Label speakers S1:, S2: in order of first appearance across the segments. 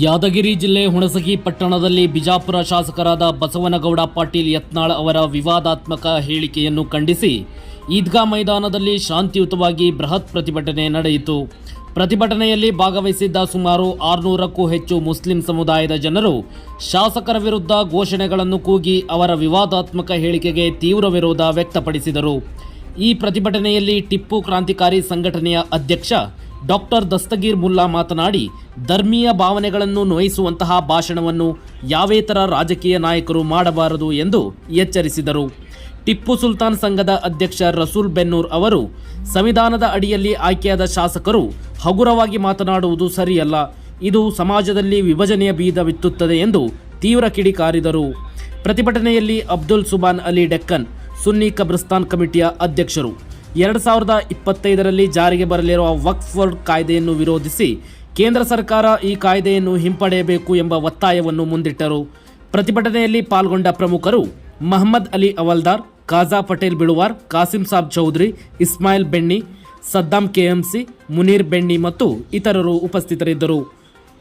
S1: ಯಾದಗಿರಿ ಜಿಲ್ಲೆ ಹುಣಸಗಿ ಪಟ್ಟಣದಲ್ಲಿ ಬಿಜಾಪುರ ಶಾಸಕರಾದ ಬಸವನಗೌಡ ಪಾಟೀಲ್ ಯತ್ನಾಳ್ ಅವರ ವಿವಾದಾತ್ಮಕ ಹೇಳಿಕೆಯನ್ನು ಖಂಡಿಸಿ ಈದ್ಗಾ ಮೈದಾನದಲ್ಲಿ ಶಾಂತಿಯುತವಾಗಿ ಬೃಹತ್ ಪ್ರತಿಭಟನೆ ನಡೆಯಿತು. ಪ್ರತಿಭಟನೆಯಲ್ಲಿ ಭಾಗವಹಿಸಿದ್ದ ಸುಮಾರು ಆರುನೂರಕ್ಕೂ ಹೆಚ್ಚು ಮುಸ್ಲಿಂ ಸಮುದಾಯದ ಜನರು ಶಾಸಕರ ವಿರುದ್ಧ ಘೋಷಣೆಗಳನ್ನು ಕೂಗಿ ಅವರ ವಿವಾದಾತ್ಮಕ ಹೇಳಿಕೆಗೆ ತೀವ್ರ ವಿರೋಧ ವ್ಯಕ್ತಪಡಿಸಿದರು. ಈ ಪ್ರತಿಭಟನೆಯಲ್ಲಿ ಟಿಪ್ಪು ಕ್ರಾಂತಿಕಾರಿ ಸಂಘಟನೆಯ ಅಧ್ಯಕ್ಷ ಡಾಕ್ಟರ್ ದಸ್ತಗೀರ್ ಮುಲ್ಲಾ ಮಾತನಾಡಿ, ಧರ್ಮೀಯ ಭಾವನೆಗಳನ್ನು ನೋಯಿಸುವಂತಹ ಭಾಷಣವನ್ನು ಯಾವೇತರ ರಾಜಕೀಯ ನಾಯಕರು ಮಾಡಬಾರದು ಎಂದು ಎಚ್ಚರಿಸಿದರು. ಟಿಪ್ಪು ಸುಲ್ತಾನ್ ಸಂಘದ ಅಧ್ಯಕ್ಷ ರಸೂಲ್ ಬೆನ್ನೂರ್ ಅವರು, ಸಂವಿಧಾನದ ಅಡಿಯಲ್ಲಿ ಆಯ್ಕೆಯಾದ ಶಾಸಕರು ಹಗುರವಾಗಿ ಮಾತನಾಡುವುದು ಸರಿಯಲ್ಲ. ಇದು ಸಮಾಜದಲ್ಲಿ ವಿಭಜನೆಯ ಬೀದ ಬಿತ್ತುತ್ತದೆ ಎಂದು ತೀವ್ರ ಕಿಡಿಕಾರಿದರು. ಪ್ರತಿಭಟನೆಯಲ್ಲಿ ಅಬ್ದುಲ್ ಸುಬಾನ್ ಅಲಿ ಡೆಕ್ಕನ್, ಸುನ್ನಿ ಕಬ್ರಿಸ್ತಾನ್ ಕಮಿಟಿಯ ಅಧ್ಯಕ್ಷರು. ಎರಡು ಸಾವಿರದ ಇಪ್ಪತ್ತೈದರಲ್ಲಿ ಜಾರಿಗೆ ಬರಲಿರುವ ವಕ್ಫ್ ಕಾಯ್ದೆಯನ್ನು ವಿರೋಧಿಸಿ ಕೇಂದ್ರ ಸರ್ಕಾರ ಈ ಕಾಯ್ದೆಯನ್ನು ಹಿಂಪಡೆಯಬೇಕು ಎಂಬ ಒತ್ತಾಯವನ್ನು ಮುಂದಿಟ್ಟರು. ಪ್ರತಿಭಟನೆಯಲ್ಲಿ ಪಾಲ್ಗೊಂಡ ಪ್ರಮುಖರು ಮಹಮ್ಮದ್ ಅಲಿ ಅವಲ್ದಾರ್, ಖಾಜಾ ಪಟೇಲ್ ಬಿಳುವಾರ್, ಕಾಸಿಂ ಸಾಬ್ ಚೌಧರಿ, ಇಸ್ಮಾಯಿಲ್ ಬೆಣ್ಣಿ, ಸದ್ದಾಂ ಕೆಎಂಸಿ, ಮುನೀರ್ ಬೆಣ್ಣಿ ಮತ್ತು ಇತರರು ಉಪಸ್ಥಿತರಿದ್ದರು.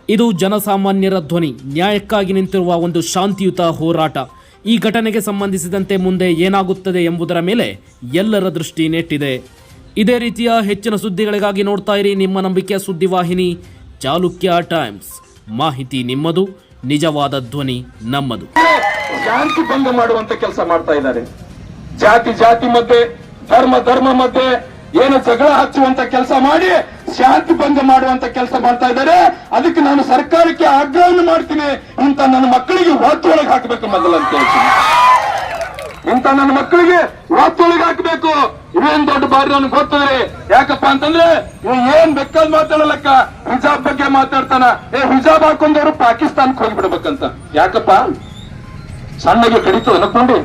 S1: ಇದು ಜನಸಾಮಾನ್ಯರ ಧ್ವನಿ, ನ್ಯಾಯಕ್ಕಾಗಿ ನಿಂತಿರುವ ಒಂದು ಶಾಂತಿಯುತ ಹೋರಾಟ. ಈ ಘಟನೆಗೆ ಸಂಬಂಧಿಸಿದಂತೆ ಮುಂದೆ ಏನಾಗುತ್ತದೆ ಎಂಬುದರ ಮೇಲೆ ಎಲ್ಲರ ದೃಷ್ಟಿ ನೆಟ್ಟಿದೆ. ಇದೇ ರೀತಿಯ ಹೆಚ್ಚಿನ ಸುದ್ದಿಗಳಿಗಾಗಿ ನೋಡ್ತಾ ಇರಿ ನಿಮ್ಮ ನಂಬಿಕೆಯ ಸುದ್ದಿವಾಹಿನಿ, ಚಾಲುಕ್ಯ ಟೈಮ್ಸ್. ಮಾಹಿತಿ ನಿಮ್ಮದು, ನಿಜವಾದ ಧ್ವನಿ ನಮ್ಮದು.
S2: ಶಾಂತಿ ಭಂಗ ಮಾಡುವಂತ ಕೆಲಸ ಮಾಡ್ತಾ ಇದ್ದಾರೆ. ಜಾತಿ ಜಾತಿ ಮಧ್ಯೆ, ಧರ್ಮ ಧರ್ಮ ಮಧ್ಯೆ, ಏನು ಜಗಳ ಹಚ್ಚುವಂತ ಕೆಲಸ ಮಾಡಿ ಶಾಂತಿ ಭಂಗ ಮಾಡುವಂತ ಕೆಲಸ ಮಾಡ್ತಾ ಇದ್ದಾರೆ. ಅದಕ್ಕೆ ನಾನು ಸರ್ಕಾರಕ್ಕೆ ಆಗ್ರಹವನ್ನು ಮಾಡ್ತೀನಿ. ಇಂತ ನನ್ನ ಮಕ್ಕಳಿಗೆ ಒಳಗೆ ಹಾಕಬೇಕು ಮೊದಲು ಅಂತ ಹೇಳ್ತೀನಿ. ಇಂತ ನನ್ನ ಮಕ್ಕಳಿಗೆ ಒಳಗೆ ಹಾಕಬೇಕು. ಇವೇನ್ ದೊಡ್ಡ ಬಾರಿ ನನಗೆ ಗೊತ್ತಿದ್ರಿ ಯಾಕಪ್ಪ ಅಂತಂದ್ರೆ ಇವ್ ಏನ್ ಬೇಕಾದ್ ಮಾತಾಡಲಕ್ಕ ಹಿಜಾಬ್ ಬಗ್ಗೆ ಮಾತಾಡ್ತಾನ. ಏ, ಹಿಜಾಬ್ ಹಾಕೊಂಡವ್ರು ಪಾಕಿಸ್ತಾನಕ್ಕೆ ಹೋಗ್ಬಿಡ್ಬೇಕಂತ. ಯಾಕಪ್ಪ? ಸಣ್ಣಗೆ ಕಡಿತು ಅನ್ಕೊಂಡು.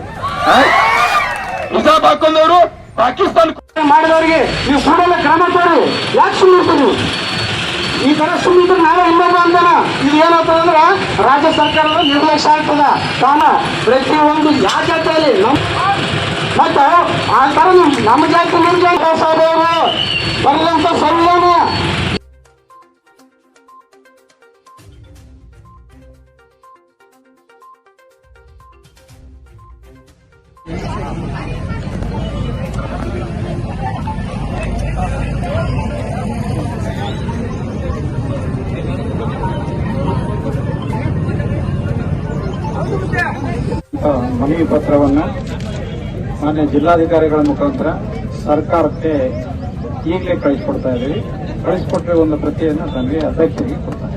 S2: ಹಿಜಾಬ್ ಹಾಕೊಂಡವರು ಪಾಕಿಸ್ತಾನ
S3: ಮಾಡಿದವರಿಗೆ ನೀವು ಕೂಡಲೇ ಕ್ರಮ ಕೊಡಿ ಯಾಕೆ ಸುಮ್ಮನೆ ಈ ತರ ಸುಮ್ಮನೆ ನಾವೇ ಇನ್ನೊಬ್ಬ ಅಂತಾನ ಇದು ಏನಾಗ್ತದಂದ್ರೆ ರಾಜ್ಯ ಸರ್ಕಾರದ ನಿರ್ಲಕ್ಷ್ಯ ಆಗ್ತದ. ಕಾರಣ ಪ್ರತಿಯೊಂದು ಯಾವ ಜಾತಿಯಲ್ಲಿ ನಮ್ ಮತ್ತು ಆ ನಮ್- ನಮ್ಮ ಜಾತಿ ನಮ್ಮ ಜಾತಿ ಸಾಹೇಬರು ಬರೆದಂತ ಸಂವಿಧಾನ
S4: ಮನವಿ ಪತ್ರವನ್ನು ಮಾನ್ಯ ಜಿಲ್ಲಾಧಿಕಾರಿಗಳ ಮುಖಾಂತರ ಸರ್ಕಾರಕ್ಕೆ ಈಗಲೇ ಕಳಿಸ್ಕೊಡ್ತಾ ಇದ್ದೀವಿ. ಕಳಿಸ್ಕೊಟ್ರೆ ಒಂದು ಪ್ರತಿಯನ್ನು ತಮಗೆ ಅಧ್ಯಕ್ಷರಿಗೆ ಕೊಡ್ತಾರೆ.